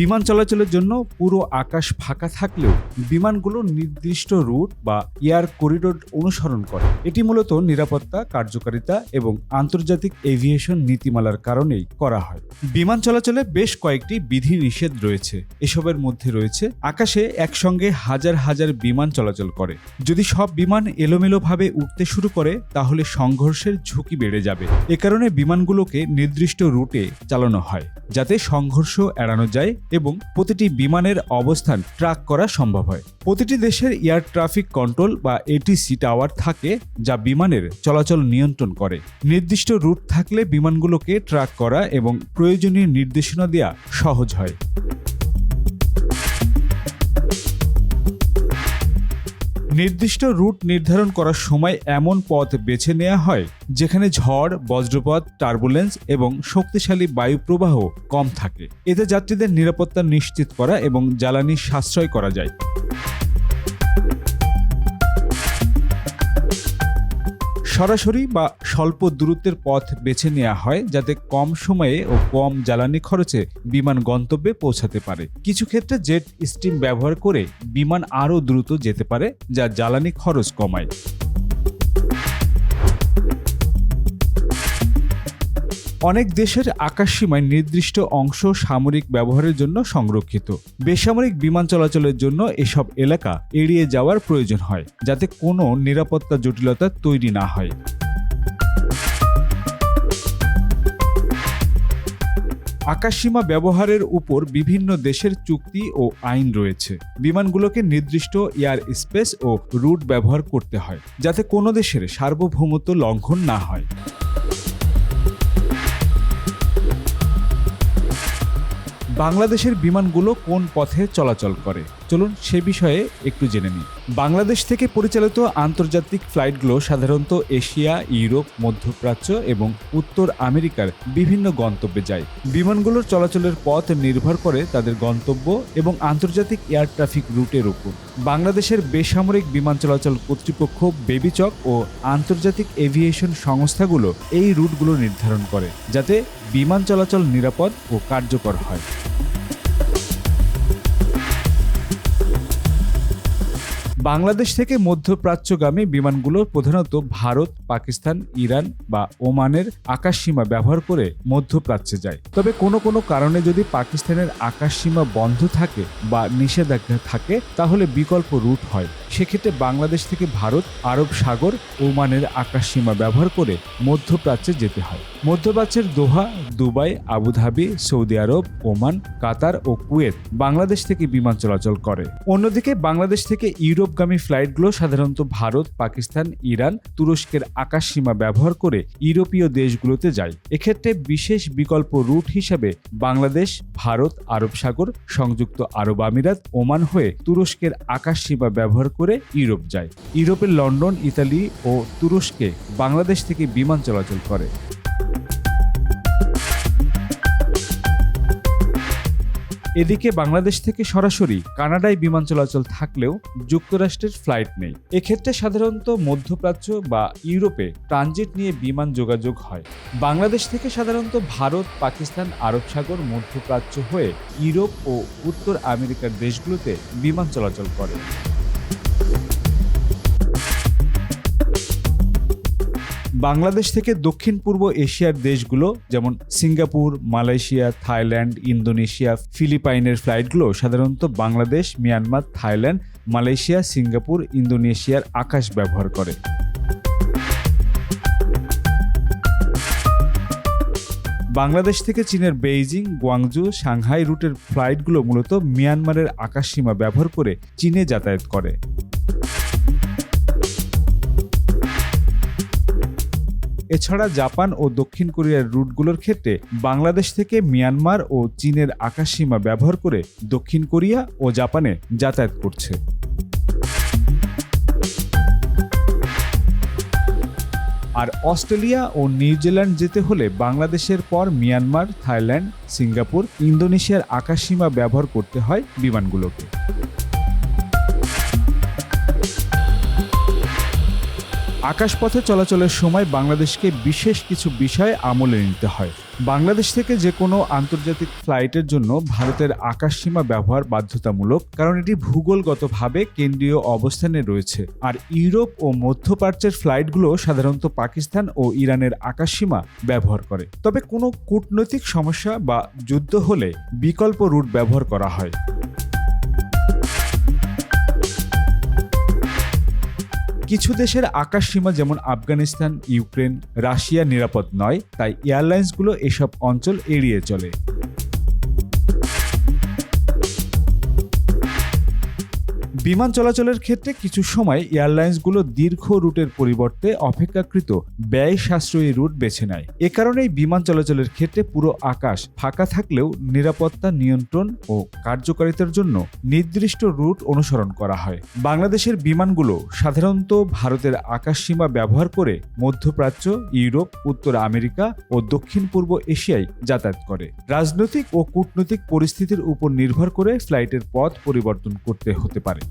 বিমান চলাচলের জন্য পুরো আকাশ ফাঁকা থাকলেও বিমানগুলো নির্দিষ্ট রুট বা এয়ার করিডোর অনুসরণ করে। এটি মূলত নিরাপত্তা, কার্যকারিতা এবং আন্তর্জাতিক এভিয়েশন নীতিমালার কারণেই করা হয়। বিমান চলাচলে বেশ কয়েকটি বিধি নিষেধ রয়েছে। এসবের মধ্যে রয়েছে, আকাশে একসঙ্গে হাজার হাজার বিমান চলাচল করে। যদি সব বিমান এলোমেলোভাবে উঠতে শুরু করে, তাহলে সংঘর্ষের ঝুঁকি বেড়ে যাবে। এ কারণে বিমানগুলোকে নির্দিষ্ট রুটে চালানো হয়। যাতে সংঘর্ষ এড়ানো যায় এবং প্রতিটি বিমানের অবস্থান ট্র্যাক করা সম্ভব হয়। প্রতিটি দেশের এয়ার ট্রাফিক কন্ট্রোল বা এটিসি টাওয়ার থাকে যা বিমানের চলাচল নিয়ন্ত্রণ করে। নির্দিষ্ট রুট থাকলে বিমানগুলোকে ট্র্যাক করা এবং প্রয়োজনীয় নির্দেশনা দেওয়া সহজ হয়। নির্দিষ্ট রুট নির্ধারণ করার সময় এমন পথ বেছে নেওয়া হয়, যেখানে ঝড়, বজ্রপাত টার্বুলেন্স এবং শক্তিশালী বায়ুপ্রবাহ কম থাকে। এতে যাত্রীদের নিরাপত্তা নিশ্চিত করা এবং জ্বালানি সাশ্রয় করা যায়। সরাসরি বা স্বল্প দূরত্বের পথ বেছে নেওয়া হয় যাতে কম সময়ে ও কম জ্বালানি খরচে বিমান গন্তব্যে পৌঁছাতে পারে। কিছু ক্ষেত্রে জেট স্টিম ব্যবহার করে বিমান আরও দ্রুত যেতে পারে, যা জ্বালানি খরচ কমায়। অনেক দেশের আকাশসীমায় নির্দিষ্ট অংশ সামরিক ব্যবহারের জন্য সংরক্ষিত। বেসামরিক বিমান চলাচলের জন্য এসব এলাকা এড়িয়ে যাওয়ার প্রয়োজন হয়, যাতে কোনো নিরাপত্তা জটিলতা তৈরি না হয়। আকাশসীমা ব্যবহারের উপর বিভিন্ন দেশের চুক্তি ও আইন রয়েছে। বিমানগুলোকে নির্দিষ্ট এয়ার স্পেস ও রুট ব্যবহার করতে হয়, যাতে কোনো দেশের সার্বভৌমত্ব লঙ্ঘন না হয়। বাংলাদেশের বিমানগুলো কোন পথে চলাচল করে? চলুন সে বিষয়ে একটু জেনে নিই। বাংলাদেশ থেকে পরিচালিত আন্তর্জাতিক ফ্লাইটগুলো সাধারণত এশিয়া, ইউরোপ, মধ্যপ্রাচ্য এবং উত্তর আমেরিকার বিভিন্ন গন্তব্যে যায়। বিমানগুলোর চলাচলের পথ নির্ভর করে তাদের গন্তব্য এবং আন্তর্জাতিক এয়ার ট্রাফিক রুটের উপর। বাংলাদেশের বেসামরিক বিমান চলাচল কর্তৃপক্ষ বেবিচক ও আন্তর্জাতিক এভিয়েশন সংস্থাগুলো এই রুটগুলো নির্ধারণ করে, যাতে বিমান চলাচল নিরাপদ ও কার্যকর হয়। বাংলাদেশ থেকে মধ্যপ্রাচ্যগামী বিমানগুলো প্রধানত ভারত, পাকিস্তান, ইরান বা ওমানের আকাশসীমা ব্যবহার করে মধ্যপ্রাচ্যে যায়। তবে কোনো কোনো কারণে যদি পাকিস্তানের আকাশসীমা বন্ধ থাকে বা নিষেধাজ্ঞা থাকে, তাহলে বিকল্প রুট হয়। সেক্ষেত্রে বাংলাদেশ থেকে ভারত, আরব সাগর, ওমানের আকাশ সীমা ব্যবহার করে মধ্যপ্রাচ্যে যেতে হয়। মধ্যপ্রাচ্যের Doha, Dubai, Abu Dhabi, Saudi Arab, Oman, Qatar ও কুয়েত বাংলাদেশ থেকে বিমান চলাচল করে। অন্যদিকে বাংলাদেশ থেকে ইউরোপগামী ফ্লাইটগুলো সাধারণত ভারত, পাকিস্তান, ইরান, তুরস্কের আকাশসীমা ব্যবহার করে ইউরোপীয় দেশগুলোতে যায়। এক্ষেত্রে বিশেষ বিকল্প রুট হিসেবে বাংলাদেশ, ভারত, আরব সাগর, সংযুক্ত আরব আমিরাত, ওমান হয়ে তুরস্কের আকাশ সীমা ব্যবহার করে ইউরোপ যায়। ইউরোপের লন্ডন, ইতালি ও তুরস্কে বাংলাদেশ থেকে বিমান চলাচল করে। এদিকে বাংলাদেশ থেকে সরাসরি কানাডায় বিমান চলাচল থাকলেও যুক্তরাষ্ট্রের ফ্লাইট নেই। এক্ষেত্রে সাধারণত মধ্যপ্রাচ্য বা ইউরোপে ট্রানজিট নিয়ে বিমান যোগাযোগ হয়। বাংলাদেশ থেকে সাধারণত ভারত, পাকিস্তান, আরব সাগর, মধ্যপ্রাচ্য হয়ে ইউরোপ ও উত্তর আমেরিকার দেশগুলোতে বিমান চলাচল করে। বাংলাদেশ থেকে দক্ষিণ পূর্ব এশিয়ার দেশগুলো, যেমন সিঙ্গাপুর, মালয়েশিয়া, থাইল্যান্ড, ইন্দোনেশিয়া, ফিলিপাইনের ফ্লাইটগুলো সাধারণত Bangladesh, Myanmar, Thailand, Malaysia, Singapore, ইন্দোনেশিয়ার আকাশ ব্যবহার করে। বাংলাদেশ থেকে চীনের বেইজিং গুয়াংজু সাংহাই রুটের ফ্লাইটগুলো মূলত মিয়ানমারের আকাশসীমা ব্যবহার করে চীনে যাতায়াত করে। এছাড়া জাপান ও দক্ষিণ কোরিয়ার রুটগুলোর ক্ষেত্রে বাংলাদেশ থেকে মিয়ানমার ও চীনের আকাশসীমা ব্যবহার করে দক্ষিণ কোরিয়া ও জাপানে যাতায়াত করছে। আর অস্ট্রেলিয়া ও নিউজিল্যান্ড যেতে হলে বাংলাদেশের পর মিয়ানমার, থাইল্যান্ড, সিঙ্গাপুর, ইন্দোনেশিয়ার আকাশসীমা ব্যবহার করতে হয় বিমানগুলোকে। আকাশপথে চলাচলের সময় বাংলাদেশকে বিশেষ কিছু বিষয় আমলে নিতে হয়। বাংলাদেশ থেকে যে কোনো আন্তর্জাতিক ফ্লাইটের জন্য ভারতের আকাশসীমা ব্যবহার বাধ্যতামূলক, কারণ এটি ভূগোলগতভাবে কেন্দ্রীয় অবস্থানে রয়েছে। আর ইউরোপ ও মধ্যপ্রাচ্যের ফ্লাইটগুলো সাধারণত পাকিস্তান ও ইরানের আকাশসীমা ব্যবহার করে। তবে কোনো কূটনৈতিক সমস্যা বা যুদ্ধ হলে বিকল্প রুট ব্যবহার করা হয়। কিছু দেশের আকাশ সীমা যেমন আফগানিস্তান, ইউক্রেন, রাশিয়া নিরাপদ নয়, তাই এয়ারলাইন্সগুলো এসব অঞ্চল এড়িয়ে চলে। বিমান চলাচলের ক্ষেত্রে কিছু সময় এয়ারলাইন্সগুলো দীর্ঘ রুটের পরিবর্তে অপেক্ষাকৃত ব্যয় সাশ্রয়ী রুট বেছে নেয়। এ কারণেই বিমান চলাচলের ক্ষেত্রে পুরো আকাশ ফাঁকা থাকলেও নিরাপত্তা নিয়ন্ত্রণ ও কার্যকারিতার জন্য নির্দিষ্ট রুট অনুসরণ করা হয়। বাংলাদেশের বিমানগুলো সাধারণত ভারতের আকাশসীমা ব্যবহার করে মধ্যপ্রাচ্য, ইউরোপ, উত্তর আমেরিকা ও দক্ষিণ পূর্ব এশিয়ায় যাতায়াত করে। রাজনৈতিক ও কূটনৈতিক পরিস্থিতির উপর নির্ভর করে ফ্লাইটের পথ পরিবর্তন করতে হতে পারে।